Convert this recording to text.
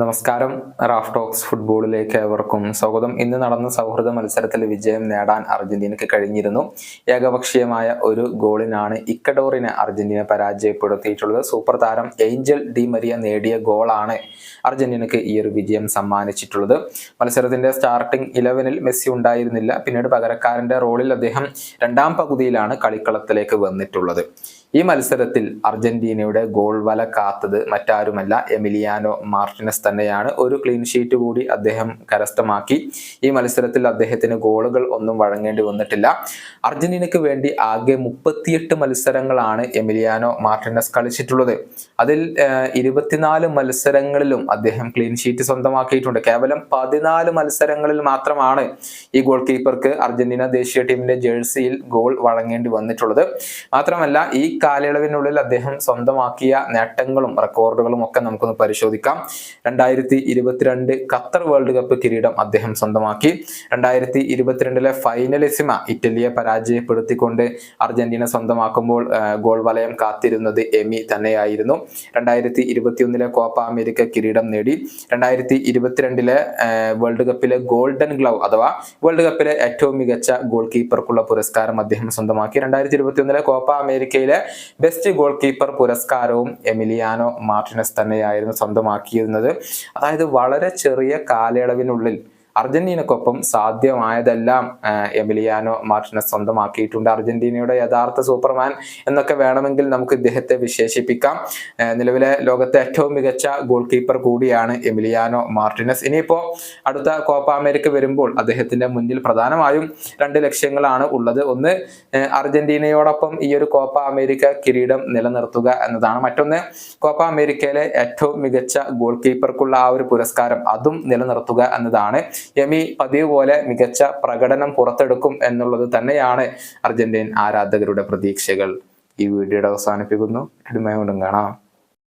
നമസ്കാരം. Raf talks ഫുട്ബോളിലേക്ക് ഏവർക്കും സ്വാഗതം. ഇന്ന് നടന്ന സൗഹൃദ മത്സരത്തിൽ വിജയം നേടാൻ അർജന്റീനയ്ക്ക് കഴിഞ്ഞിരുന്നു. ഏകപക്ഷീയമായ ഒരു ഗോളിനാണ് ഇക്കഡോറിനെ അർജന്റീന പരാജയപ്പെടുത്തിയിട്ടുള്ളത്. സൂപ്പർ താരം ഏഞ്ചൽ ഡി മരിയ നേടിയ ഗോളാണ് അർജന്റീനയ്ക്ക് ഈ ഒരു വിജയം സമ്മാനിച്ചിട്ടുള്ളത്. മത്സരത്തിന്റെ സ്റ്റാർട്ടിംഗ് ഇലവനിൽ മെസ്സി ഉണ്ടായിരുന്നില്ല. പിന്നീട് പകരക്കാരന്റെ റോളിൽ അദ്ദേഹം രണ്ടാം പകുതിയിലാണ് കളിക്കളത്തിലേക്ക് വന്നിട്ടുള്ളത്. ഈ മത്സരത്തിൽ അർജന്റീനയുടെ ഗോൾ വല കാത്തത് മറ്റാരുമല്ല. എമിലിയാനോ മാർട്ടിനസ് തന്നെയാണ് ഒരു ക്ലീൻ ഷീറ്റ് കൂടി അദ്ദേഹം കരസ്ഥമാക്കി. ഈ മത്സരത്തിൽ അദ്ദേഹത്തിന് ഗോളുകൾ ഒന്നും വഴങ്ങേണ്ടി വന്നിട്ടില്ല. അർജന്റീനയ്ക്ക് വേണ്ടി ആകെ മുപ്പത്തിയെട്ട് മത്സരങ്ങളാണ് എമിലിയാനോ മാർട്ടിനസ് കളിച്ചിട്ടുള്ളത്. അതിൽ ഇരുപത്തിനാല് മത്സരങ്ങളിലും അദ്ദേഹം ക്ലീൻ ഷീറ്റ് സ്വന്തമാക്കിയിട്ടുണ്ട്. കേവലം പതിനാല് മത്സരങ്ങളിൽ മാത്രമാണ് ഈ ഗോൾ കീപ്പർക്ക് അർജന്റീന ദേശീയ ടീമിന്റെ ജേഴ്സിയിൽ ഗോൾ വഴങ്ങേണ്ടി വന്നിട്ടുള്ളത്. മാത്രമല്ല ഈ കാലയളവിനുള്ളിൽ അദ്ദേഹം സ്വന്തമാക്കിയ നേട്ടങ്ങളും റെക്കോർഡുകളും ഒക്കെ നമുക്കൊന്ന് പരിശോധിക്കാം. രണ്ടായിരത്തി ഇരുപത്തിരണ്ട് ഖത്തർ വേൾഡ് കപ്പ് കിരീടം അദ്ദേഹം സ്വന്തമാക്കി. രണ്ടായിരത്തി ഇരുപത്തിരണ്ടിലെ ഫൈനലിസിമ ഇറ്റലിയെ പരാജയപ്പെടുത്തിക്കൊണ്ട് അർജന്റീന സ്വന്തമാക്കുമ്പോൾ ഗോൾ വലയം കാത്തിരുന്നത് എമി തന്നെയായിരുന്നു. രണ്ടായിരത്തി ഇരുപത്തിയൊന്നിലെ കോപ്പ അമേരിക്ക കിരീടം നേടി. രണ്ടായിരത്തി ഇരുപത്തിരണ്ടിലെ വേൾഡ് കപ്പിലെ ഗോൾഡൻ ഗ്ലൗ അഥവാ വേൾഡ് കപ്പിലെ ഏറ്റവും മികച്ച ഗോൾ കീപ്പർക്കുള്ള പുരസ്കാരം അദ്ദേഹം സ്വന്തമാക്കി. രണ്ടായിരത്തി ഇരുപത്തിയൊന്നിലെ കോപ്പ അമേരിക്കയിലെ ബെസ്റ്റ് ഗോൾ കീപ്പർ പുരസ്കാരവും എമിലിയാനോ മാർട്ടിനസ് തന്നെയായിരുന്നു സ്വന്തമാക്കിയിരുന്നത്. അതായത് വളരെ ചെറിയ കാലയളവിനുള്ളിൽ അർജന്റീനക്കൊപ്പം സാധ്യമായതെല്ലാം എമിലിയാനോ മാർട്ടിനസ് സ്വന്തമാക്കിയിട്ടുണ്ട്. അർജന്റീനയുടെ യഥാർത്ഥ സൂപ്പർമാൻ എന്നൊക്കെ വേണമെങ്കിൽ നമുക്ക് ഇദ്ദേഹത്തെ വിശേഷിപ്പിക്കാം. നിലവിലെ ലോകത്തെ ഏറ്റവും മികച്ച ഗോൾ കീപ്പർ കൂടിയാണ് എമിലിയാനോ മാർട്ടിനസ്. ഇനിയിപ്പോ അടുത്ത കോപ്പ അമേരിക്ക വരുമ്പോൾ അദ്ദേഹത്തിന്റെ മുന്നിൽ പ്രധാനമായും രണ്ട് ലക്ഷ്യങ്ങളാണ് ഉള്ളത്. ഒന്ന് അർജന്റീനയോടൊപ്പം ഈ ഒരു കോപ്പ അമേരിക്ക കിരീടം നിലനിർത്തുക എന്നതാണ്. മറ്റൊന്ന് കോപ്പ അമേരിക്കയിലെ ഏറ്റവും മികച്ച ഗോൾ കീപ്പർക്കുള്ള ആ ഒരു പുരസ്കാരം അതും നിലനിർത്തുക എന്നതാണ്. യമി പതിവ് പോലെ മികച്ച പ്രകടനം പുറത്തെടുക്കും എന്നുള്ളത് തന്നെയാണ് അർജന്റീൻ ആരാധകരുടെ പ്രതീക്ഷകൾ. ഈ വീഡിയോയുടെ അവസാനിപ്പിക്കുന്നു. ഇടുമയോടും കാണാം.